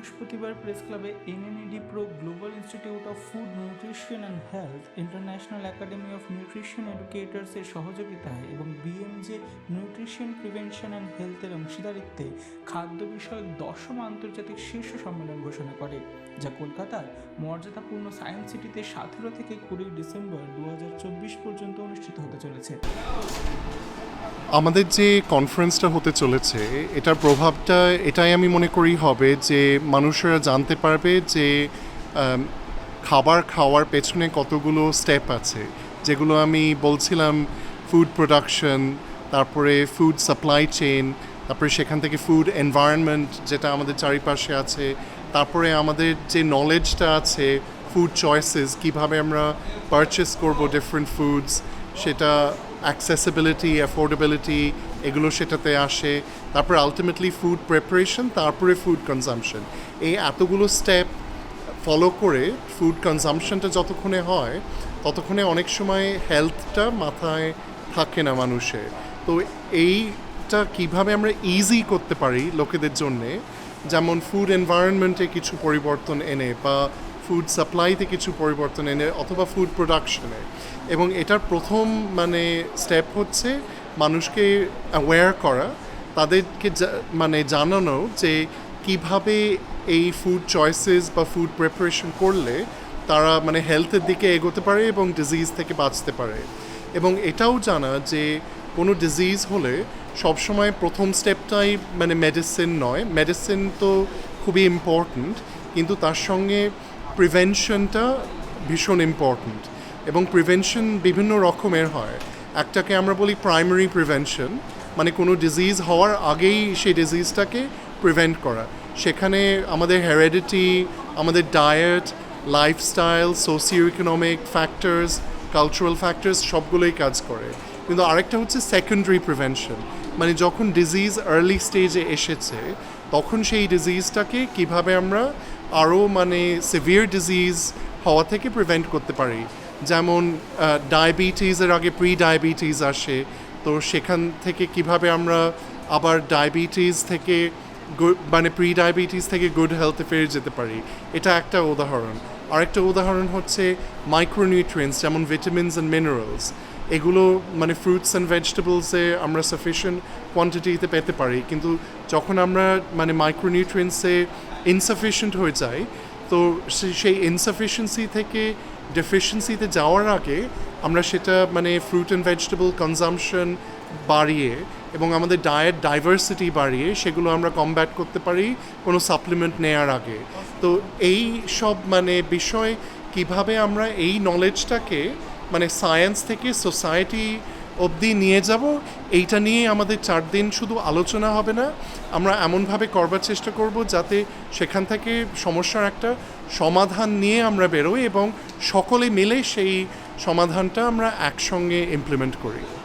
বৃহস্পতিবার প্রেস ক্লাবে NNED pro global institute of food, nutrition and health, international academy of nutrition এডুকেটার্সের সহযোগিতায় এবং বিএমজে nutrition prevention and হেলথের অংশীদারিত্বে খাদ্য বিষয়ক দশম আন্তর্জাতিক শীর্ষ সম্মেলন ঘোষণা করে, যা কলকাতার মর্যাদাপূর্ণ সায়েন্স সিটিতে সতেরো থেকে কুড়ি ডিসেম্বর দু হাজার চব্বিশ পর্যন্ত অনুষ্ঠিত হতে চলেছে। আমাদের যে কনফারেন্সটা হতে চলেছে, এটার প্রভাবটা এটাই আমি মনে করি হবে যে মানুষেরা জানতে পারবে যে খাবার খাওয়ার পেছনে কতগুলো স্টেপ আছে। যেগুলো আমি বলছিলাম ফুড প্রোডাকশন তারপরে ফুড সাপ্লাই চেন তারপরে সেখান থেকে ফুড এনভায়রনমেন্ট যেটা আমাদের চারিপাশে আছে, তারপরে আমাদের যে নলেজটা আছে ফুড চয়েসেস কীভাবে আমরা পারচেস করব ডিফারেন্ট ফুডস সেটা অ্যাক্সেসিবিলিটি অ্যাফোর্ডেবিলিটি এগুলো সেটাতে আসে। তারপরে আলটিমেটলি ফুড প্রিপারেশন তারপরে ফুড কনজামশন এই এতগুলো স্টেপ ফলো করে ফুড কনজামশনটা যতক্ষণে হয়, ততক্ষণে অনেক সময় হেলথটা মাথায় থাকে না মানুষের। তো এইটা কীভাবে আমরা ইজি করতে পারি লোকেদের জন্যে? যেমন ফুড এনভায়রনমেন্টে কিছু পরিবর্তন এনে বা ফুড সাপ্লাইতে কিছু পরিবর্তন এনে অথবা ফুড প্রোডাকশনে এবং এটার প্রথম মানে স্টেপ হচ্ছে মানুষকে অ্যাওয়্যার করা, তাদেরকে মানে জানানো যে কীভাবে এই ফুড চয়েসেস বা ফুড প্রিপারেশন করলে তারা মানে হেলথের দিকে এগোতে পারে এবং ডিজিজ থেকে বাঁচতে পারে। এবং এটাও জানা যে কোনো ডিজিজ হলে সবসময় প্রথম স্টেপটাই মানে মেডিসিন নয়। মেডিসিন তো খুবই ইম্পর্ট্যান্ট কিন্তু তার সঙ্গে প্রিভেনশনটা ভীষণ ইম্পর্ট্যান্ট এবং প্রিভেনশন বিভিন্ন রকমের হয়। একটাকে আমরা বলি প্রাইমারি প্রিভেনশন মানে কোনো ডিজিজ হওয়ার আগেই সেই ডিজিজটাকে প্রিভেন্ট করা। সেখানে আমাদের হেরিডিটি আমাদের diet lifestyle socio economic factors cultural factors সবগুলোই কাজ করে। কিন্তু আরেকটা হচ্ছে সেকেন্ডারি প্রিভেনশন মানে যখন ডিজিজ আর্লি স্টেজে এসেছে, তখন সেই ডিজিজটাকে কীভাবে আমরা আরও মানে সিভিয়ার ডিজিজ হওয়া থেকে প্রিভেন্ট করতে পারি। যেমন ডায়াবেটিসের আগে প্রি ডায়াবেটিস আসে, তো সেখান থেকে কীভাবে আমরা আবার ডায়াবেটিস থেকে মানে প্রি ডায়াবেটিস থেকে গুড হেলথে ফিরে যেতে পারি, এটা একটা উদাহরণ। আরেকটা উদাহরণ হচ্ছে মাইক্রোনিউট্রিয়েন্টস যেমন ভিটামিনস অ্যান্ড মিনারেলস এগুলো মানে ফ্রুটস অ্যান্ড ভেজিটেবলসে আমরা সাফিসিয়েন্ট কোয়ান্টিটিতে পেতে পারি। কিন্তু যখন আমরা মানে মাইক্রোনিউট্রিয়েন্টসে ইনসাফিসিয়েন্ট হয়ে যায়, তো সেই ইনসাফিসিয়েন্সি থেকে ডেফিসিয়েন্সিতে যাওয়ার আগে আমরা সেটা মানে ফ্রুট অ্যান্ড ভেজিটেবল কনজামশন বাড়িয়ে এবং আমাদের ডায়েট ডাইভার্সিটি বাড়িয়ে সেগুলো আমরা কমব্যাট করতে পারি কোনো সাপ্লিমেন্ট নেয়ার আগে। তো এই সব মানে বিষয় কীভাবে আমরা এই নলেজটাকে মানে সায়েন্স থেকে সোসাইটি অবধি নিয়ে যাব। এইটা নিয়ে আমাদের চার দিন শুধু আলোচনা হবে না। আমরা এমনভাবে করবার চেষ্টা করব যাতে সেখান থেকে সমস্যার একটা সমাধান নিয়ে আমরা বেরোই এবং সকলে মিলে সেই সমাধানটা আমরা একসঙ্গে ইমপ্লিমেন্ট করি।